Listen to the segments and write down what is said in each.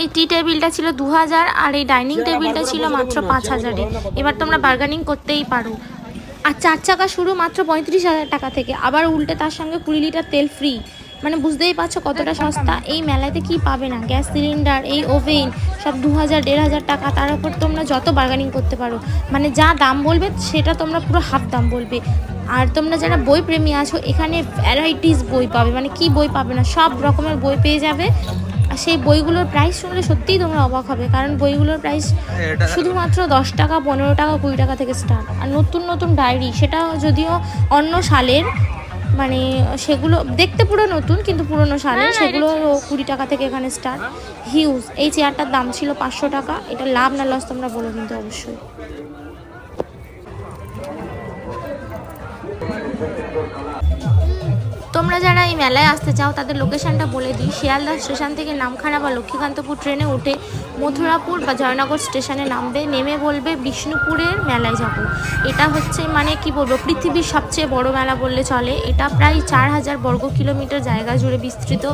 এই টি টেবিলটা ছিল দু হাজার আর এই ডাইনিং টেবিলটা ছিল মাত্র পাঁচ হাজারে এবার তোমরা বার্গেনিং করতেই পারো। আর চার চাকা শুরু মাত্র পঁয়ত্রিশ হাজার টাকা থেকে। আবার উল্টে তার সঙ্গে কুড়ি লিটার তেল ফ্রি মানে বুঝতেই পারছ কতটা সস্তা? এই মেলাতে কি পাবে না? গ্যাস সিলিন্ডার এই ওভেন সব দু হাজার দেড় হাজার টাকা। তার উপর তোমরা যত বার্গেনিং করতে পারো। মানে যা দাম বলবে সেটা তোমরা পুরো হাফ দাম বলবে। আর তোমরা যারা বই প্রেমী আছো এখানে ভ্যারাইটিস বই পাবে। মানে কি বই পাবে না? সব রকমের বই পেয়ে যাবে। আর সেই বইগুলোর প্রাইস শুনলে সত্যিই তোমরা অবাক হবে। কারণ বইগুলোর প্রাইস শুধুমাত্র দশ টাকা পনেরো টাকা কুড়ি টাকা থেকে স্টার্ট আর নতুন নতুন ডায়েরি সেটা যদিও অন্য সালের মানে সেগুলো দেখতে পুরো নতুন কিন্তু পুরনো সালের সেগুলো কুড়ি টাকা থেকে এখানে স্টার্ট হিউজ এই চেয়ারটার দাম ছিল পাঁচশো টাকা। এটা লাভ না লস তোমরা বলো কিন্তু অবশ্যই। তোমরা যারা এই মেলায় আসতে চাও, তাদের লোকেশনটা বলে দিই। শিয়ালদা স্টেশন থেকে নামখানা বা লক্ষ্মীকান্তপুর ট্রেনে উঠে মথুরাপুর বা জয়নগর স্টেশনে নামবে। নেমে বলবে, বিষ্ণুপুরের মেলায় যাব। এটা হচ্ছে মানে কি বলব, পৃথিবীর সবচেয়ে বড় মেলা বললে চলে। এটা প্রায় চার হাজার বর্গ কিলোমিটার জায়গা জুড়ে বিস্তৃত।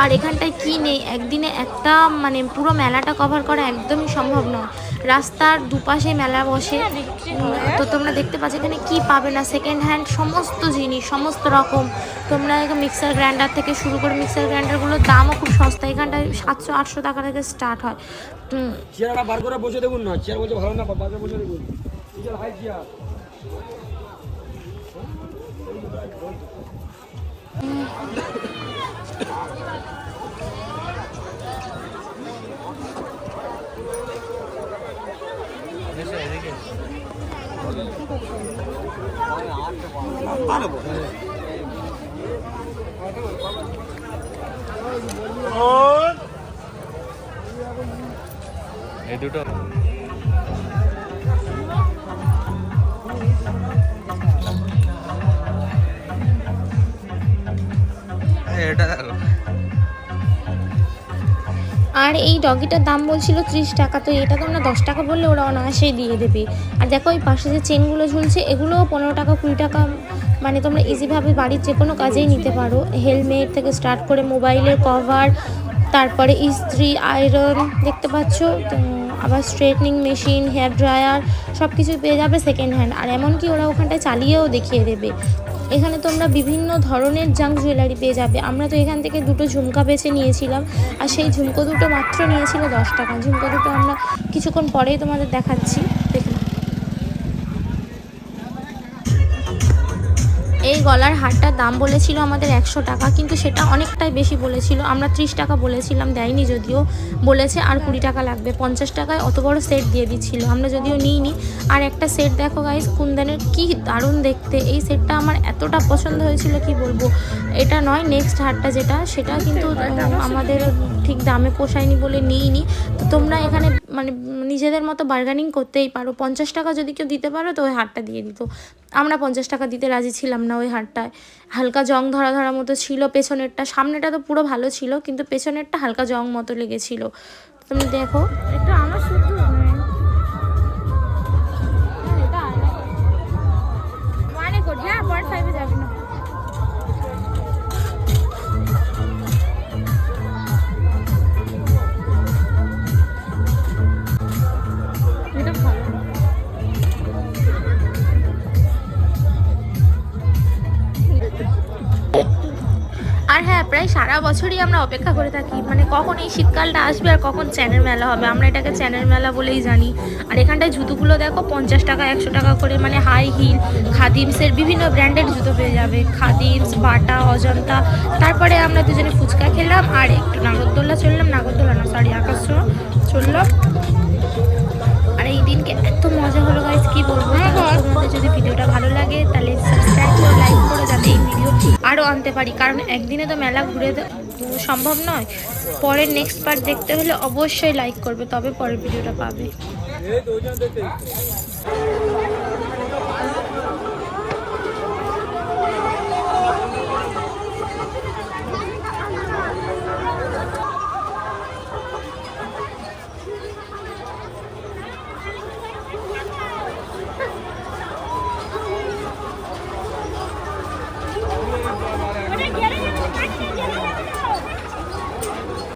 আর এখানটায় কি নেই, একদিনে একটা মানে পুরো মেলাটা কভার করা একদমই সম্ভব নয়। রাস্তার দুপাশে মেলা বসে। তো তোমরা দেখতে পাচ্ছ এখানে কি পাবে না? সেকেন্ড হ্যান্ড সমস্ত জিনিস সমস্ত রকম। তোমরা এখানে মিক্সার গ্রাইন্ডার থেকে শুরু করে মিক্সার গ্রাইন্ডারগুলোর দামও খুব সস্তা। এখানটায় সাতশো আটশো টাকা থেকে স্টার্ট হয়। হুম, চেয়ারটা বার করে বসে দেখুন না। চেয়ার বলছে ভালো না বার করে বসে দেখুন। হাই চেয়ার এই দুটো। এটা আর এই ডগিটার দাম বলছিল ত্রিশ টাকা। তো এটা তোমরা দশ টাকা বললে ওরা অনায়াসেই দিয়ে দেবে। আর দেখো ওই পাশে যে চেনগুলো ঝুলছে, এগুলোও পনেরো টাকা, কুড়ি টাকা মানে তোমরা ইজিভাবে বাড়ির যে কোনো কাজেই নিতে পারো। হেলমেট থেকে স্টার্ট করে মোবাইলের কভার তারপরে ইস্ত্রি আয়রন দেখতে পাচ্ছ? আবার স্ট্রেটনিং মেশিন হেয়ার ড্রায়ার সব কিছু পেয়ে যাবে সেকেন্ড হ্যান্ড আর এমনকি ওরা ওখানটায় চালিয়েও দেখিয়ে দেবে। এখানে তোমরা বিভিন্ন ধরনের জাঙ্ক জুয়েলারি পেয়ে যাবে। আমরা তো এখান থেকে দুটো ঝুমকা বেছে নিয়েছিলাম। আর সেই ঝুমকো দুটো মাত্র নিয়েছিল দশ টাকা। ঝুমকো দুটো আমরা কিছুক্ষণ পরেই তোমাদের দেখাচ্ছি। দেখুন এই গলার হারটার দাম বলেছিল আমাদের একশো টাকা কিন্তু সেটা অনেকটাই বেশি বলেছিল। আমরা ত্রিশ টাকা বলেছিলাম দেয়নি যদিও। বলেছে আর কুড়ি টাকা লাগবে। পঞ্চাশ টাকায় অত বড় সেট দিয়ে দিচ্ছিল। আমরা যদিও নিইনি। আর একটা সেট দেখো গাইস কুন্দনের কি দারুণ দেখতে। এই সেটটা আমার এতটা পছন্দ হয়েছিল কি বলব? এটা নয় নেক্সট হারটা যেটা সেটা কিন্তু আমাদের ঠিক দামে পোষায়নি বলে নিইনি। তো তোমরা এখানে মানে নিজেদের মতো বার্গানিং করতেই পারো। পঞ্চাশ টাকা যদি কেউ দিতে পারো, তো ওই হারটা দিয়ে দিত। আমরা পঞ্চাশ টাকা দিতে রাজি ছিলাম না ওই হারটায়। হালকা জং ধরা ধরা মতো ছিল পেছনেরটা। সামনেটা তো পুরো ভালো ছিল, কিন্তু পেছনেরটা হালকা জং মতো লেগেছিল। তুমি দেখো। এটা আমার শুধু আর হ্যাঁ প্রায় সারা বছরই আমরা অপেক্ষা করে থাকি। মানে কখন এই শীতকালটা আসবে আর কখন চ্যানের মেলা হবে? আমরা এটাকে চ্যানের মেলা বলেই জানি। আর এখানটায় জুতোগুলো দেখো, পঞ্চাশ টাকা, একশো টাকা করে মানে হাই হিল খাদিমসের বিভিন্ন ব্র্যান্ডের জুতো পেয়ে যাবে। খাদিমস, বাটা, অজন্তা। তারপরে আমরা দুজনে ফুচকা খেলাম আর একটু নাগরদোল্লা চললাম। নাগরদোল্লা না সরি আকাশ চললাম। আরও আনতে পারি। কারণ একদিনে তো মেলা ঘুরে সম্ভব নয়। পরে নেক্সট পার্ট দেখতে হলে অবশ্যই লাইক করবে, তবে পরের ভিডিওটা পাবে।